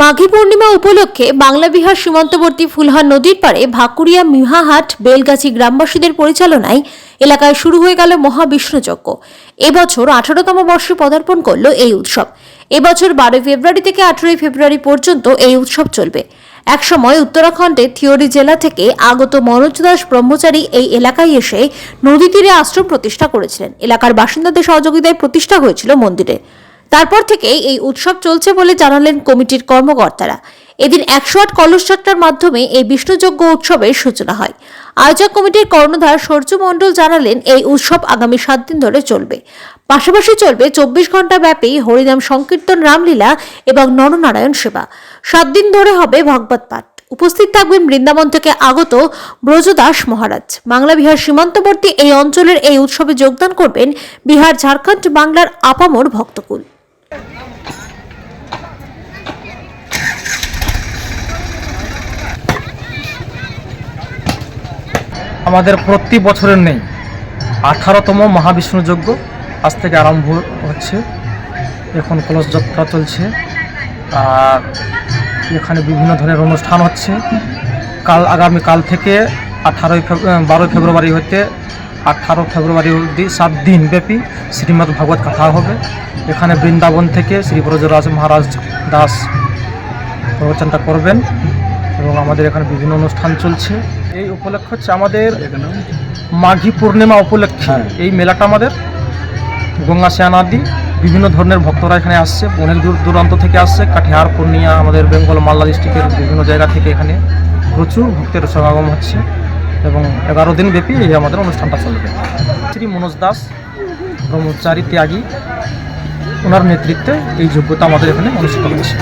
মাঘী পূর্ণিমা উপলক্ষে বাংলা বিহার সীমান্তবর্তী ফুলহার নদীর পাড়ে ভাকুরিয়া মিহাহাট বেলগাছি গ্রামবাসীদের পরিচালনায় এলাকায় শুরু হয়ে গেল মহাবিষ্ণুযজ্ঞ। এবছর আঠারোতম বর্ষে পদার্পণ করল এই উৎসব। এবছর বারোই ফেব্রুয়ারি থেকে আঠেরোই ফেব্রুয়ারি পর্যন্ত এই উৎসব চলবে। একসময় উত্তরাখণ্ডের থিওরি জেলা থেকে আগত মনোজ দাস ব্রহ্মচারী এই এলাকায় এসে নদী তীরে আশ্রম প্রতিষ্ঠা করেছিলেন। এলাকার বাসিন্দাদের সহযোগিতায় প্রতিষ্ঠা হয়েছিল মন্দিরে। তারপর থেকেই এই উৎসব চলছে বলে জানালেন কমিটির কর্মকর্তারা। এদিন একশো আট কলস যাত্রার মাধ্যমে এই বিষ্ণুযজ্ঞ উৎসবের সূচনা হয়। আয়োজক কমিটির কর্ণধার সূর্য মণ্ডল জানালেন, এই উৎসব আগামী সাত দিন ধরে চলবে। পাশাপাশি চলবে চব্বিশ ঘণ্টা ব্যাপী হরিনাম সংকীর্তন, রামলীলা এবং নরনারায়ণ সেবা। সাত দিন ধরে হবে ভগবত পাঠ। উপস্থিত থাকবেন বৃন্দাবন থেকে আগত ব্রজদাস মহারাজ। বাংলা বিহার সীমান্তবর্তী এই অঞ্চলের এই উৎসবে যোগদান করবেন বিহার ঝাড়খণ্ড বাংলার আপামর ভক্তকুল। আমাদের প্রতি বছরের নেই। আঠারোতম মহাবিষ্ণু যজ্ঞ আজ থেকে আরম্ভ হচ্ছে। এখন কলস যাত্রা চলছে। আর এখানে বিভিন্ন ধরনের অনুষ্ঠান হচ্ছে। কাল আগামী কাল থেকে আঠারোই বারোই ফেব্রুয়ারি হতে আঠারো ফেব্রুয়ারি অবধি সাত দিন ব্যাপী শ্রীমদ্ কথা হবে। এখানে বৃন্দাবন থেকে শ্রী ব্রজরাজ মহারাজ দাস প্রবচনটা করবেন। এবং আমাদের এখানে বিভিন্ন অনুষ্ঠান চলছে। এই উপলক্ষ হচ্ছে আমাদের মাঘী পূর্ণিমা উপলক্ষে এই মেলাটা আমাদের। গঙ্গা সেনাদি বিভিন্ন ধরনের ভক্তরা এখানে আসছে। অনেক দূর দূরান্ত থেকে আসছে। কাঠিহার পূর্ণিয়া আমাদের বেঙ্গল মালদা ডিস্ট্রিক্টের বিভিন্ন জায়গা থেকে এখানে প্রচুর ভক্তের সমাগম হচ্ছে এবং এগারো দিন ব্যাপী এই আমাদের অনুষ্ঠানটা চলবে। শ্রী মনোজ দাস ব্রহ্মচারী ত্যাগী ওনার নেতৃত্বে এই যোগ্যতা আমাদের এখানে অনুষ্ঠিত হচ্ছে।